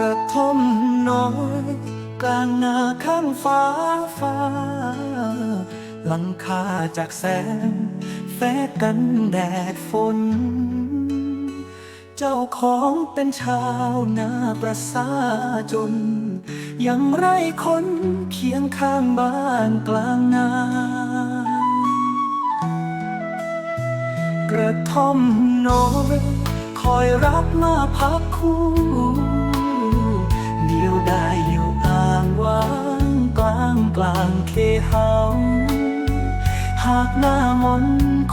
ระทมน้อยกลางนาข้างฟ้าฟ้า หลังคาจากแสงแฟกันแดดฝน เจ้าของเป็นชาวนาประสาจน ยังไรคนเคียงข้างบ้านกลางนากระท่อมน้อยคอยรับมาพักคู่ หากหน้ามน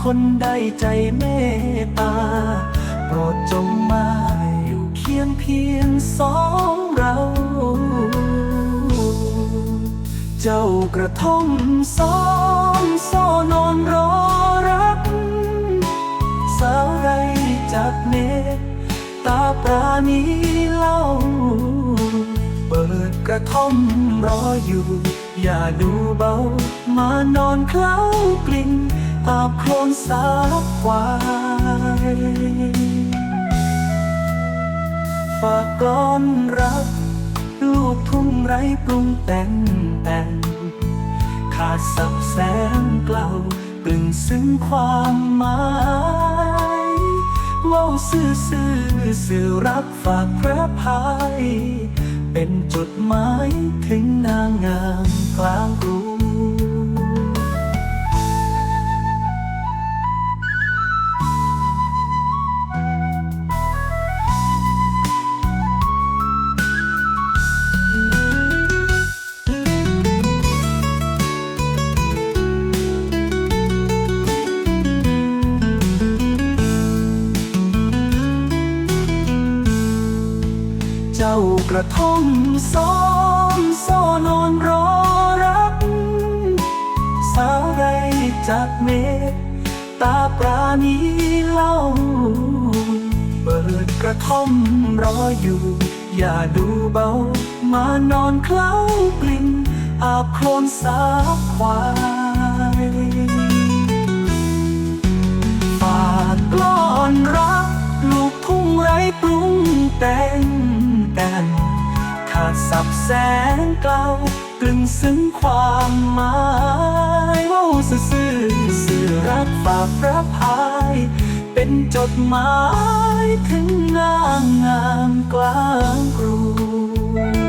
คนใดใจเมตตา โปรดจงมาอยู่เคียงเพียงสองเรา เจ้ากระท่อมสองโซนอนรอรัก สาวไรจากเมฆตาปราณีเล่า เปิดกระท่อมรออยู่ อย่าดูเบามา นอนเคล้ากลิ่นอาบโคลนสาบควายฝากกลอนรัก ลูกทุ่งไร้ปรุงแต่งแต่งขาดสับแสงเกล่ากลึงซึ้งความหมายเว่าซื่อซื่อสื่อรักฝากพระพายเป็นจดหมายถึงนางงามกลางกรุง เจ้ากระท่อมซ้อมซ่อนอนรอรักสาวไรจากเมฆตาปราณีเล่า เปิดกระท่อมรออยู่ อย่าดูเบา มานอนเคล้ากลิ่นอาบโคลนสาบควายฝากกลอนรัก ลูกทุ่งไร้ปรุงแต่ง กับแสงเกลากลึงซึ้งความหมายว่าซื่อซื่อสื่อรักฝากพระพาย เป็นจดหมายถึงนางงามกลางกรุง